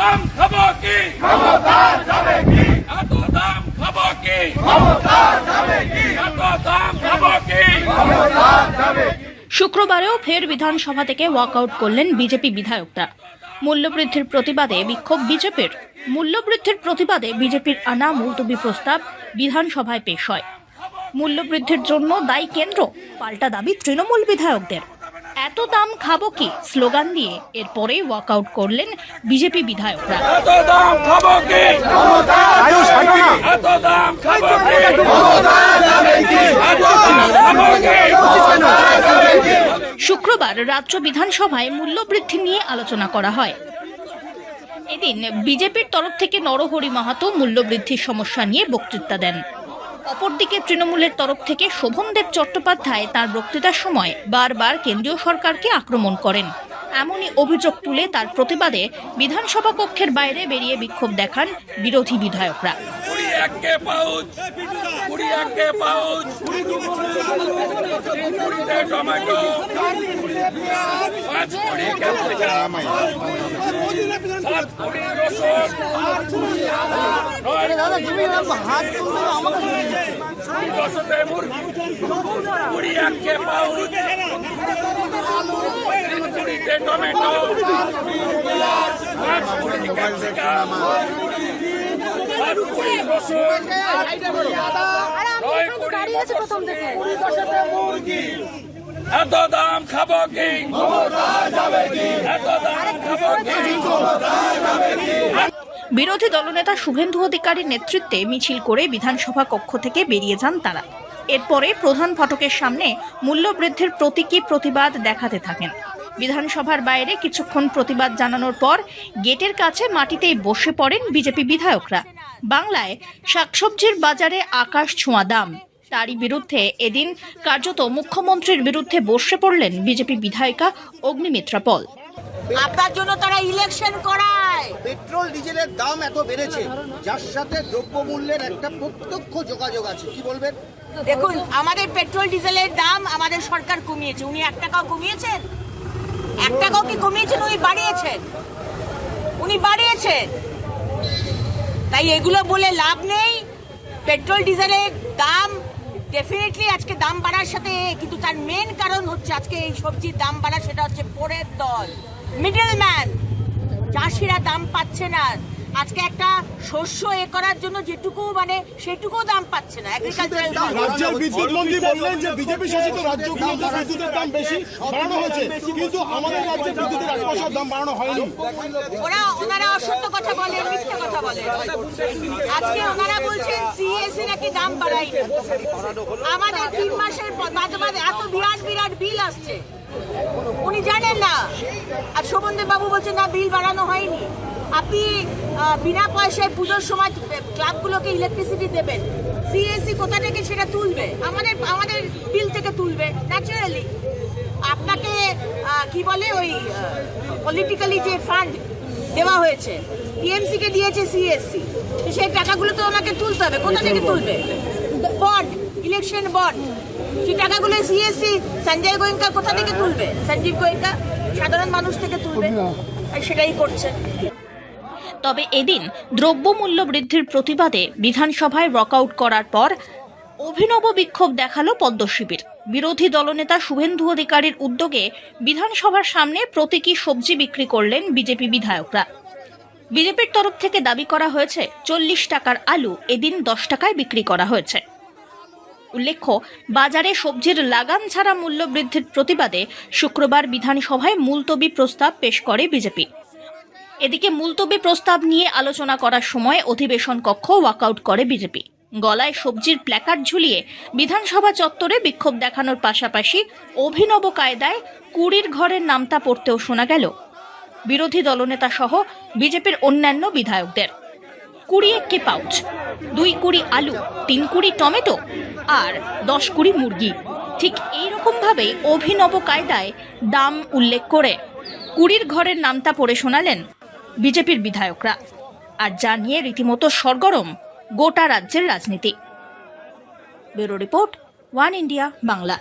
দাম খাব কি? এত দাম খাব কি? এত দাম খাব কি? শুক্রবারেও ফের বিধানসভা থেকে ওয়াকআউট করলেন বিজেপি বিধায়করা। মূল্যবৃদ্ধির প্রতিবাদে বিক্ষোভ বিজেপির। মূল্যবৃদ্ধির প্রতিবাদে বিজেপির আনা মুলতবি প্রস্তাব বিধানসভায় পেশ হয়। মূল্যবৃদ্ধির জন্য দায়ী কেন্দ্র পাল্টা দাবি তৃণমূল বিধায়কদের। এত দাম খাব কি? স্লোগান দিয়ে এরপরেই ওয়াকআউট করলেন বিজেপি বিধায়করা। শুক্রবার রাজ্য বিধানসভায় মূল্যবৃদ্ধি নিয়ে আলোচনা করা হয়। এদিন বিজেপির তরফ থেকে নরহরি মাহাতো মূল্যবৃদ্ধির সমস্যা নিয়ে বক্তৃতা দেন। অপরদিকে তৃণমূলের তরফ থেকে শোভনদেব চট্টোপাধ্যায় তার বক্তৃতার সময় বারবার কেন্দ্রীয় সরকারকে আক্রমণ করেন। এমনই অভিযোগ তুলে তার প্রতিবাদে বিধানসভা কক্ষের বাইরে বেরিয়ে বিক্ষোভ দেখান বিরোধী বিধায়করা। এত দাম খাব কি এত দাম খাব কি বিরোধী দলনেতা শুভেন্দু অধিকারীর নেতৃত্বে মিছিল করে বিধানসভা কক্ষ থেকে বেরিয়ে যান তারা। এরপরে প্রধান ফটকের সামনে মূল্যবৃদ্ধির প্রতীকী প্রতিবাদ দেখাতে থাকেন। বিধানসভার বাইরে কিছুক্ষণ প্রতিবাদ জানানোর পর গেটের কাছে মাটিতেই বসে পড়েন বিজেপি বিধায়করা। বাংলায় শাকসবজির বাজারে আকাশ ছোঁয়া দাম। তারই বিরুদ্ধে এদিন কার্যত মুখ্যমন্ত্রীর বিরুদ্ধে বসে পড়লেন বিজেপি বিধায়িকা অগ্নিমিত্রা পল। আপনার জন্য তারা ইলেকশন করায়। পেট্রোল ডিজেলের দাম এত বেড়েছে যার সাথে দ্রব্যমূল্যের একটা প্রত্যক্ষ যোগাযোগ আছে। কি বলবেন? দেখুন আমাদের পেট্রোল ডিজেলের দাম আমাদের সরকার কমিয়েছে। উনি এক টাকাও কমিয়েছেন? এক টাকাও কি কমিয়েছেন? উনি বাড়িয়েছেন। উনি বাড়িয়েছেন। তাই এগুলো বলে লাভ নেই। পেট্রোল ডিজেলের দাম ডেফিনেটলি আজকে দাম বাড়ার সাথে, কিন্তু তার মেন কারণ হচ্ছে আজকে এই সবজির দাম বাড়া, সেটা হচ্ছে পরের দল। মিডল ম্যান চাষিরা দাম পাচ্ছে না। আজকে একটা শস্য এ করার জন্য যেটুকু মানে সেটুকু দাম পাচ্ছে না। এগ্রিকালচারাল রাজ্যের বিদ্যুৎ মন্ত্রী বললেন যে বিজেপি শাসিত রাজ্যগুলোতে বিদ্যুতের দাম বেশি বাড়ানো হয়েছে। কিন্তু আমাদের রাজ্যে বিদ্যুতের এক পয়সার দাম বাড়ানো হয়নি। ওরা ওনারা অসত্য কথা বলে মিথ্যে কথা বলে। আজকে ওনারা বলছেন সিএসসি নাকি দাম বাড়াই আমাদের তিন মাসের পর- মাঝে বাদে এত বিরাট বিরাট বিল আসছে। উনি জানেন না। আর শোভনদেব বাবু বলছেন না বিল বাড়ানো হয়নি। আপনি বিনা পয়সায় পুজোর সময় ক্লাবগুলোকে ইলেকট্রিসিটি দেবেন। সিএসসি কোথা থেকে সেটা তুলবে? আমাদের আমাদের বিল থেকে তুলবে ন্যাচারালি আপনাকে কি বলে ওই পলিটিক্যালি যে ফান্ড দেওয়া হয়েছে টিএমসি কে দিয়েছে সিএসসি সেই টাকাগুলো তো ওনাকে তুলতে হবে। কোথা থেকে তুলবে? ইলেকশন বন্ড সেই টাকাগুলো সিএসসি সঞ্জয় গোয়েঙ্কা কোথা থেকে তুলবে? সঞ্জীব গোয়েঙ্কা সাধারণ মানুষ থেকে তুলবে। আর সেটাই করছে। তবে এদিন দ্রব্যমূল্য বৃদ্ধির প্রতিবাদে বিধানসভায় ওয়াকআউট করার পর অভিনব বিক্ষোভ দেখাল পদ্ম শিবির। বিরোধী দলনেতা শুভেন্দু অধিকারীর উদ্যোগে বিধানসভার সামনে প্রতীকী সবজি বিক্রি করলেন বিজেপি বিধায়করা। বিজেপির তরফ থেকে দাবি করা হয়েছে চল্লিশ টাকার আলু এদিন দশ টাকায় বিক্রি করা হয়েছে। উল্লেখ্য, বাজারে সবজির লাগাম ছাড়া মূল্য বৃদ্ধির প্রতিবাদে শুক্রবার বিধানসভায় মুলতবি প্রস্তাব পেশ করে বিজেপি। এদিকে মুলতবি প্রস্তাব নিয়ে আলোচনা করার সময় অধিবেশন কক্ষ ওয়াকআউট করে বিজেপি। গলায় সবজির প্ল্যাকার্ড ঝুলিয়ে বিধানসভা চত্বরে বিক্ষোভ দেখানোর পাশাপাশি অভিনব কায়দায় কুড়ির ঘরের নামতা পড়তেও শোনা গেল। বিরোধী দলনেতা সহ বিজেপির অন্যান্য বিধায়কদের। কুড়ি একটি পাউচ, দুই কুড়ি আলু, তিন কুড়ি টমেটো আর দশ কুড়ি মুরগি। ঠিক এইরকম ভাবেই অভিনব কায়দায় দাম উল্লেখ করে কুড়ির ঘরের নামতা পড়ে শোনালেন বিজেপির বিধায়করা। আর যা নিয়ে রীতিমতো সরগরম গোটা রাজ্যের রাজনীতি। Bureau report, one India Bangla.